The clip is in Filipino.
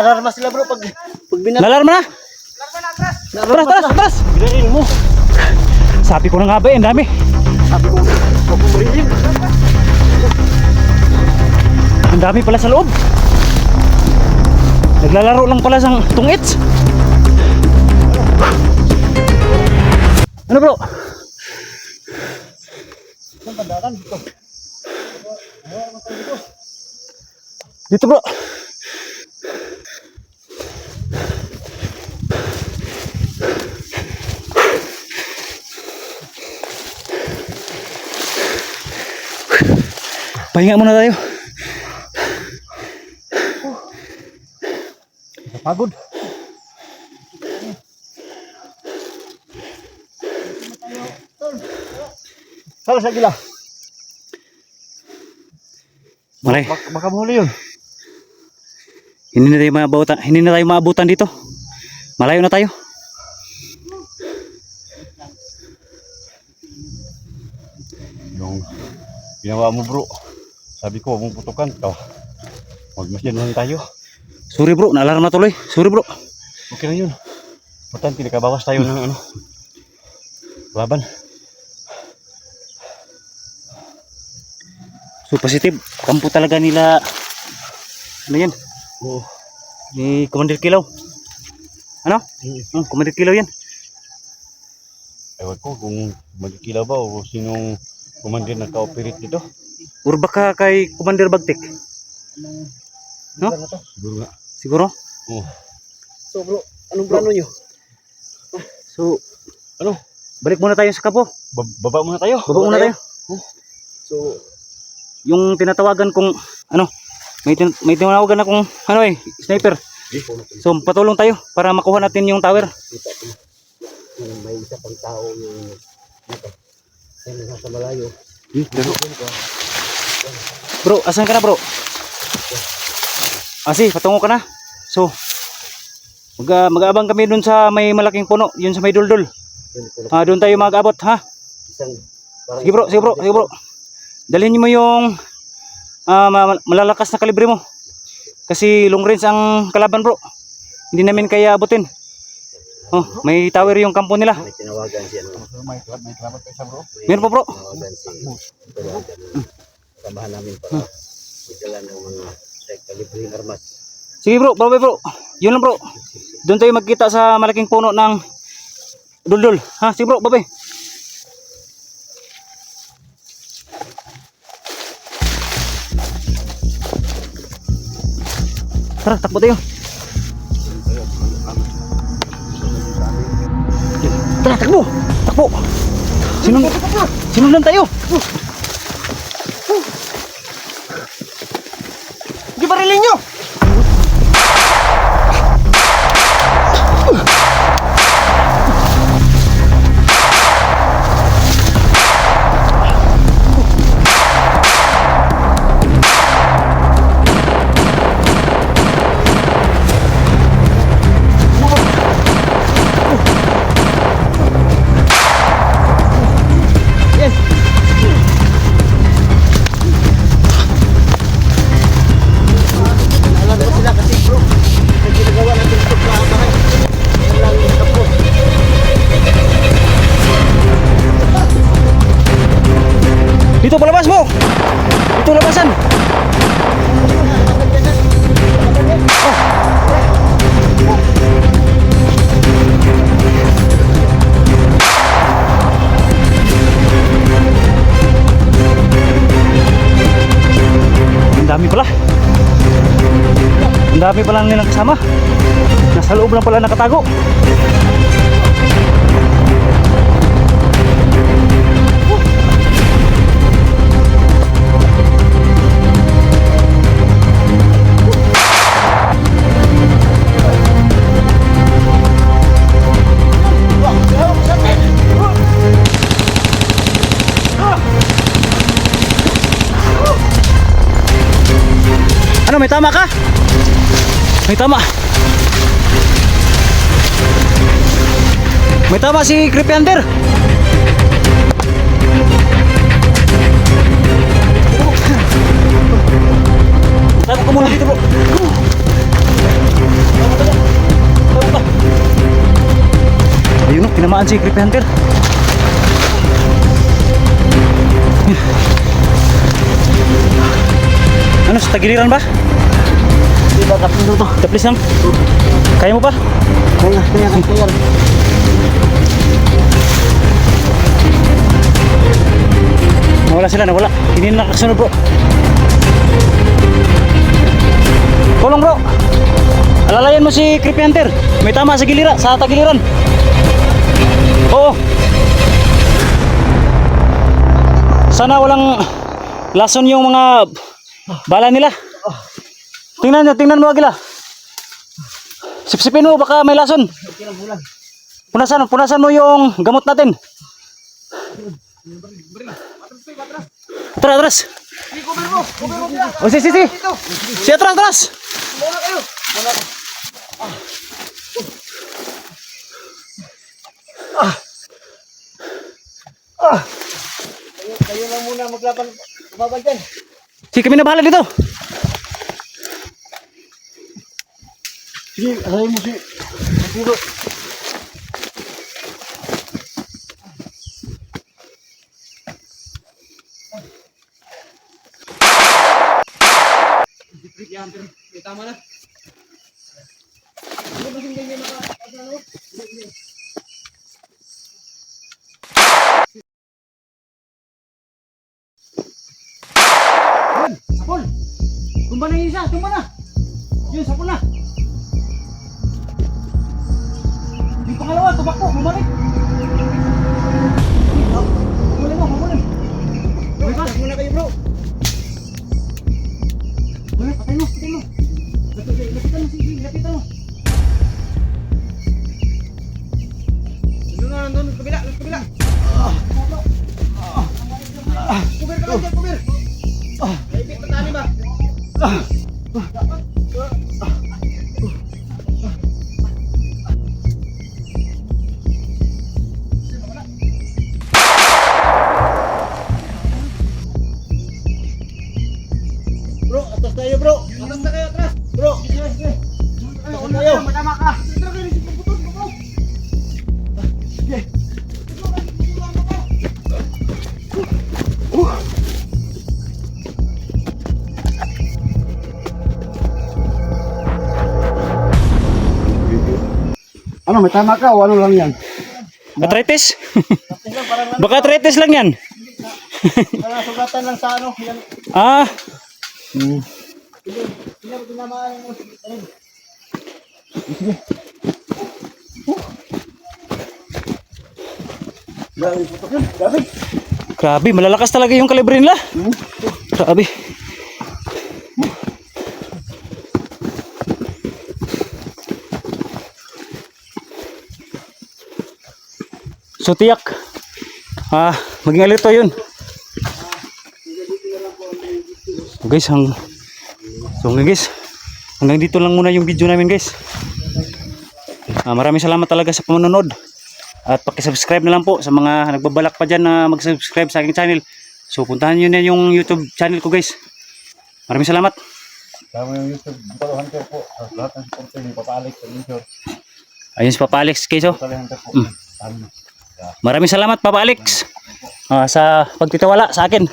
alarma sila bro pag pag binat. Nalarma na? Tara, tara, tara. Binarin mo. Sabi ko na nga ba eh, ang dami. Sabi ko, huwag mo marilin. Ang dami pala sa loob. Naglalaro lang pala sang tungits. Ano bro? Dito bro. Pahinga muna tayo. Pagod. Saan sa gila? Bak baka mahuli yun. Hindi na tayo maabutan, hindi na tayo maabutan dito. Malayo na tayo. Yung ginawa mo bro. Sabi ko, huwag mong putukan. Ikaw. Magmasyan lang tayo. Sorry bro, naalarma tuloy. Sorry bro. Okay na yun. Importante, nakabawas tayo ng ano. Laban. So positive. Kampo talaga nila. Ano yan? Oo. Ni Commander Kilaw. Ano? Hmm, Commander Kilaw yan. Ewan ko kung magkikilaw ba o sinong commander na ka-operate dito. Or baka kay Commander Bagtik. No? Siguro nga. Siguro? Oo. So bro, anong plano nyo? So, Ano? balik muna tayo sa kapo. Ba- baba muna tayo. Baba muna tayo. So, Yung tinatawagan kong, ano, may, tin may tinawagan akong, ano eh, sniper. So, patulong tayo para makuha natin yung tower. may isa pang tao yung naka ay nasa malayo. Hmm, pero, bro, asan ka na bro? Ah, si, patungo ka na. So, mag, ah, mag-aabang kami dun sa may malaking puno, yun sa may duldul. Ah, doon tayo mag-abot, ha? Sige bro, sige bro, sige bro. Dalhin mo yung ah, ma- malalakas na kalibre mo. Kasi long range ang kalaban bro. Hindi namin kaya abutin. Oh, may tower yung kampo nila. may tinawagan siya. May, kayo sa bro. Meron pa bro. Tinawagan kabahan namin para magdala ng mga like kalibreng armas. Sige bro, bro, bro. Yun lang bro. Doon tayo magkita sa malaking puno ng duldul. Ha, sige bro, babay. Tara, takbo tayo. Tara, takbo. Takbo. Sinundan, sinundan tayo. Dito palabas mo. Dito labasan. Ang dami pala. Ang dami nilang kasama. Nasa loob lang pala nakatago. may tama ka? May tama. May tama si Creepyander. Tama ka muna dito bro. Tama ka. Tama ka. Ayun o, tinamaan si Creepyander. Ano, sa tagiliran ba? Ba kapindo to? Taplis lang. Kaya mo ba? Kaya, kaya, kaya. Nawala sila, nawala. Hindi na nakasunod bro. Kulong bro. Alalayan mo si Creepy Hunter. May tama sa gilira, sa tagiliran. Oo. Sana walang lason yung mga bala nila. Tingnan nyo, tingnan mo Agila. Sipsipin mo, baka may lason. Punasan, punasan mo yung gamot natin. Atras, atras. O, si, si, si. Si, atras, atras. Kayo na muna maglaban. Baban dyan. Si, kami na bahala dito. Sige, asahin mo si... Siguro. Sapol. Tumba na yung isa, tumba na. Yun, sapol na. Yung pangalawa, tumakbo, bumalik. Humuli mo, humuli. Bro, Muna kayo bro. Humuli, patay mo, patay mo. Lapit- Lapitan mo, sige, lapitan mo. Doon na, doon, kabila, kabila. Kuber ka lang dyan, kuber. Naipit na tali ba? Bro, Ano, may tama ka o ano lang yan? Arthritis? Baka arthritis lang yan. parang sugatan lang sa ano. Yan. Ah, Tingnan, tinamaan mo. Ayun. Grabe, putok yun. Grabe. grabe, malalakas talaga yung kalibre nila. Grabe. So tiyak. Ah, maging alito yun. So guys, hang So guys, hanggang dito lang muna yung video namin guys. Ah, maraming salamat talaga sa panonood. At paki-subscribe na lang po sa mga nagbabalak pa dyan na mag-subscribe sa aking channel. So puntahan nyo na yung YouTube channel ko guys. Maraming salamat. Tama yung YouTube, Butalo Hunter po. Sa lahat ng supporter ni Papa Alex, sa Lindor. Ayun si Papa Alex po. Mm. Maraming salamat Papa Alex ah, sa pagtitiwala sa akin.